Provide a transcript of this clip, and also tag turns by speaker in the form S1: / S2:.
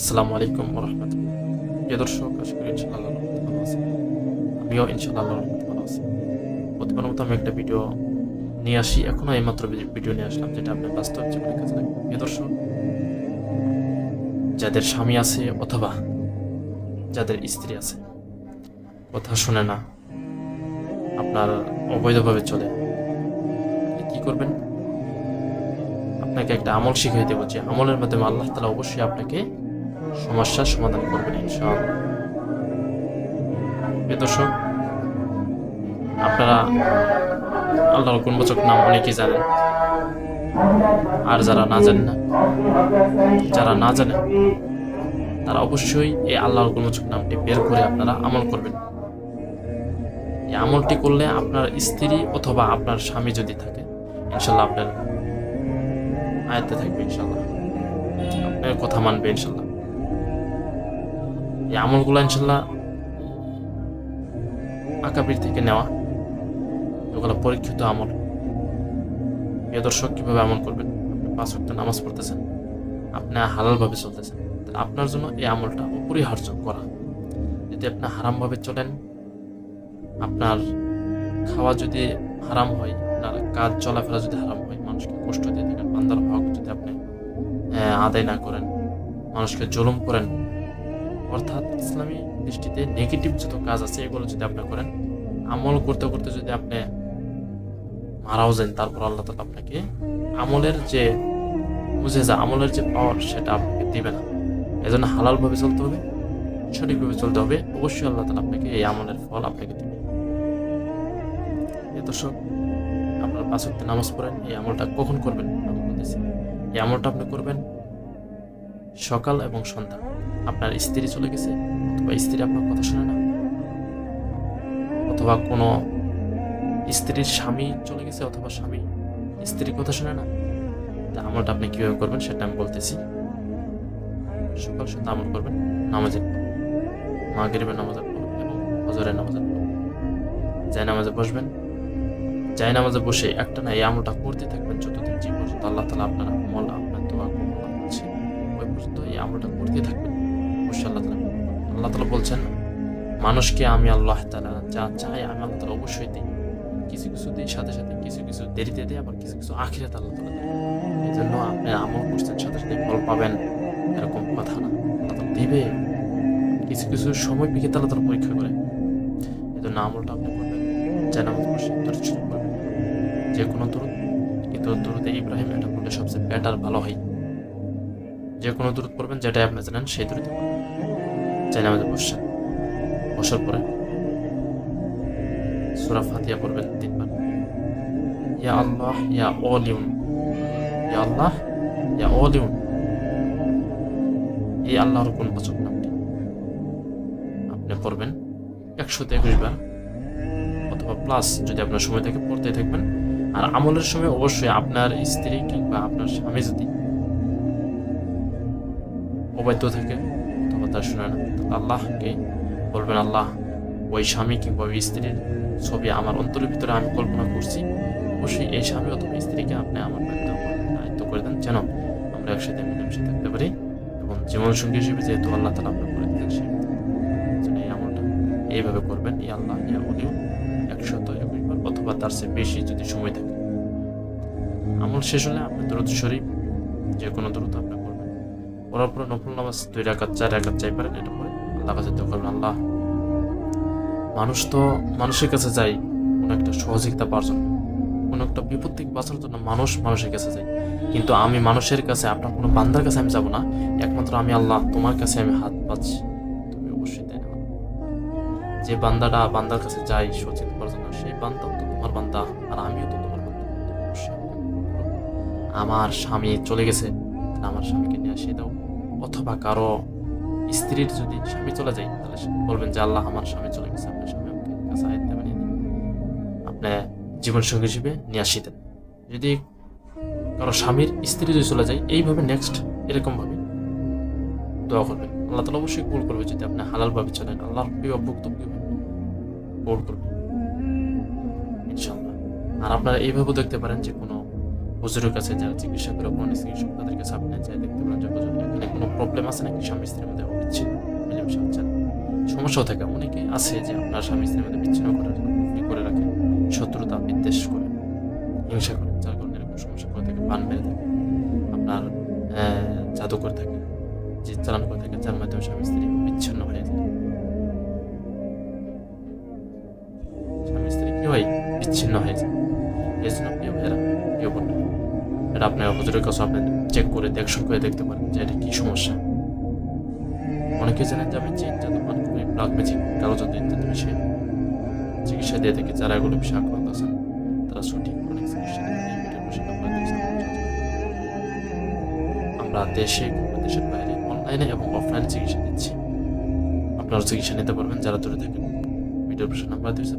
S1: আসসালামু আলাইকুম রহমতুল্লাহ প্রিয় দর্শক, আশা করি ইনশাআল্লাহ ভালো আছেন। আমিও ইনশাআল্লাহ রহমতে ভালো আছি। মতো আমি একটা ভিডিও নিয়ে আসি। এখনও এইমাত্র ভিডিও নিয়ে আসলাম, যেটা আপনার বাস্তব জীবনে কাজে লাগবে। দর্শক, যাদের স্বামী আছে অথবা যাদের স্ত্রী আছে, কথা শুনে না, আপনার অবৈধভাবে চলে কি করবেন? আপনাকে একটা আমল শিখিয়ে দেবো যে আমলের মাধ্যমে আল্লাহ তালা অবশ্যই আপনাকে সমস্যার সমাধান করবেন প্রিয় দর্শক, আপনারা আল্লাহর গুণবাচক নাম অনেকেই জানেন, আর যারা না জানেন না, যারা না জানেন, তারা অবশ্যই এই আল্লাহর গুণবাচক নামটি বের করে আপনারা আমল করবেন। এই আমলটি করলে আপনার স্ত্রী অথবা আপনার স্বামী যদি থাকে ইনশাল্লাহ আপনার আয়ত্তে থাকবে ইনশাল্লাহ আপনার কথা মানবে ইনশাল্লাহ এই আমলগুলো ইনশাল্লাহ আকাবির থেকে নেওয়া। এগুলো পরীক্ষিত আমল। প্রিয় দর্শক, কীভাবে আমল করবেন? আপনি পাঁচ ওয়াক্ত নামাজ পড়তেছেন, আপনি হালালভাবে চলতেছেন আপনার জন্য এই আমলটা অপরিহার্য করা। যদি আপনি হারামভাবে চলেন, আপনার খাওয়া যদি হারাম হয়, আপনার কাজ চলাফেরা যদি হারাম হয়, মানুষকে কষ্ট দিয়ে থাকেন, বান্দার হক যদি আপনি আদায় না করেন, মানুষকে জুলুম করেন অর্থাৎ ইসলামী দৃষ্টিতে নেগেটিভ যত কাজ আছে, এগুলো যদি আপনি করেন, আমল করতে করতে যদি আপনি মারাও যান, তারপর আল্লাহ তালা আপনাকে আমলের যে যা আমলের যে পাওয়ার সেটা আপনাকে দিবে না। এজন্য হালালভাবে চলতে হবে, সঠিকভাবে চলতে হবে, অবশ্যই আল্লাহ তালা আপনাকে এই আমলের ফল আপনাকে দিবে। এ দর্শক, আপনার পাঁচ ওয়াক্ত নামাজ পড়েন, এই আমলটা কখন করবেন? এই আমলটা আপনি করবেন সকাল এবং সন্ধ্যা। আপনার স্ত্রী চলে গেছে, অথবা স্ত্রী আপনার কথা শুনে না? অথবা কোনো স্ত্রীর স্বামী চলে গেছে, অথবা স্বামী স্ত্রীর কথা শুনে না? তা আমলটা আপনি কীভাবে করবেন সেটা আমি বলতেছি। সকাল সন্ধ্যা আমল করবেন, নামাজের মাগরিবের নামাজের পর এবং হজরের নামাজের পর যাই নামাজে বসবেন যাই নামাজে বসে একটা না এই আমলটা করতে থাকবেন যতদিন পর্যন্ত আল্লাহ তালা আপনার আমল, আপনার দোয়া করছে, ওই পর্যন্ত এই আমলটা করতে থাকবেন। অবশ্যই আল্লাহ তালা আল্লাহ তালা বলছেন, মানুষকে আমি আল্লাহ তালা যা চাই আমি আল্লাহ তালা অবশ্যই দিই। কিছু কিছু দিই সাথে সাথে, কিছু কিছু দেরিতে দেয় আবার কিছু কিছু আখিরাত আল্লাহ তালা দেয়। এই জন্য আপনি আমল করছেন, সাথে সাথে ফল পাবেন, এরকম কথা না। আল্লাহ তালা দিবে। কিছু কিছু সময় বিকে আল্লাহ তালা পরীক্ষা করে। এই জন্য আমলটা আপনি করবেন, যেন বসে যে কোনো দূরত কিন্তু দূরতে ইব্রাহিম এটা করলে সবচেয়ে বেটার ভালো হয়। যে কোনো দূরত পড়বেন, যেটাই আপনি জানেন, সেই দূরতে পড়বেন। চাই আমাদের বসছেন বসার পরে সুরা ফাতিয়া পড়বেন তিনবার। ইয়া আল্লাহ, ইয়া অলিউন। ইয়া আল্লাহ, ইয়া অলিউন। এই আল্লাহর কোন বচক নামটি আপনি পড়বেন একশোতে একুশ বার অথবা প্লাস যদি আপনার সময় থেকে পড়তে থাকবেন। আর আমলের সময় অবশ্যই আপনার স্ত্রী কিংবা আপনার স্বামী যদি অবাধ্য থাকে অথবা তার শুনে না। আল্লাহকে বলবেন, আল্লাহ, ওই স্বামী কিংবা ওই স্ত্রীর ছবি আমার অন্তরের ভিতরে আমি কল্পনা করছি। অবশ্যই এই স্বামী অথবা স্ত্রীকে আপনি আমার দায়িত্ব দায়িত্ব করে দেন যেন আমরা একসাথে মিলেমিশে থাকতে পারি এবং জীবন সঙ্গী হিসেবে যেহেতু আল্লাহ তালা আপনার করে দিলেন সে এই আমলটা এইভাবে করবেন, এই আল্লাহ ইয়া অলিও একশত একুশ বার অথবা তার চেয়ে বেশি যদি সময় থাকে। আমল শেষ হলে আপনি দূরত শরীফ, যে কোনো দূরত আপনি পড়ার পরে নফল নামাজ দুই রাকাত, চার রাকাত চাই পারেন, এটা পরে আল্লাহ কাছে দোয়া করবেন, আল্লাহ। মানুষ তো মানুষের কাছে যায় কোনো একটা সহযোগিতা পাওয়ার জন্য, কোনো একটা বিপদ থেকে বাঁচার জন্য মানুষ মানুষের কাছে যায়। কিন্তু আমি মানুষের কাছে, আপনার কোনো বান্দার কাছে আমি যাব না, একমাত্র আমি আল্লাহ, তোমার কাছে আমি হাত পাচ্ছি তুমি অবশ্যই তাই না যে বান্দাটা বান্দার কাছে যাই সচেতন করার জন্য, সেই বান্দাও তো তোমার বান্দা, আর আমিও তো তোমার বান্দা। আমার স্বামী চলে গেছে আমার স্বামীকে নিয়ে আসিয়ে দাও। অথবা কারও স্ত্রীর যদি স্বামী চলে যায়, তাহলে বলবেন যে, আল্লাহ আমার স্বামী চলে গেছে, আপনার স্বামী আমাকে কাছে আয়ত্তে বানিয়ে দিন। আপনি জীবন সঙ্গী হিসেবে নিয়ে আসি দেন। যদি কারও স্বামীর স্ত্রী যদি চলে যায়, এইভাবে নেক্সট এরকমভাবে দোয়া করবেন। আল্লাহ তালা অবশ্যই কবুল করবে যদি আপনি হালালভাবে চলেন। আল্লাহর বক্তব্য কবুল করবে ইনশাল্লাহ আর আপনারা এইভাবেও দেখতে পারেন যে, কোনো হুজুরের কাছে যারা চিকিৎসা করে, কোনো চিকিৎসক তাদের কাছে আপনি যে প্রবলেম আছে নাকি স্বামী স্ত্রীর মধ্যে অবিচ্ছিন্ন মিলেমিশে হচ্ছে। সমস্যাও থাকে অনেকে আছে যে আপনার স্বামী স্ত্রীর মধ্যে বিচ্ছিন্ন করার করে রাখে, শত্রুতা বিদ্বেষ করে, হিংসা করে, যার কারণে এরকম সমস্যা করে থাকে পান মেরে থাকে। আপনার জাদু করে থাকে, যে চালান করে থাকে, যার মাধ্যমে স্বামী স্ত্রী বিচ্ছিন্ন হয়ে যায়। স্বামী স্ত্রী কি হয় বিচ্ছিন্ন হয়ে যায়। এই জন্য প্রিয় ভাইরা প্রিয় বোন এটা আপনার হুজুরের কাছে আপনি চেক করে দেখশন করে দেখতে পারেন যে এটা কী সমস্যা। অনেকে জানেন যে আমি জিন জাদু মান করি ব্ল্যাক ম্যাজিক কালো জাদু ইত্যাদি বিষয়ে চিকিৎসা দিয়ে থাকি, যারা এগুলো বিষয়ে আক্রান্ত আছেন, তারা সঠিক অনেক চিকিৎসা আমরা দেশে দেশের বাইরে অনলাইনে এবং অফলাইনে চিকিৎসা দিচ্ছি। আপনারা চিকিৎসা নিতে পারবেন, যারা দূরে থাকেন। ভিডিওর পাশে নাম্বার দিয়েছে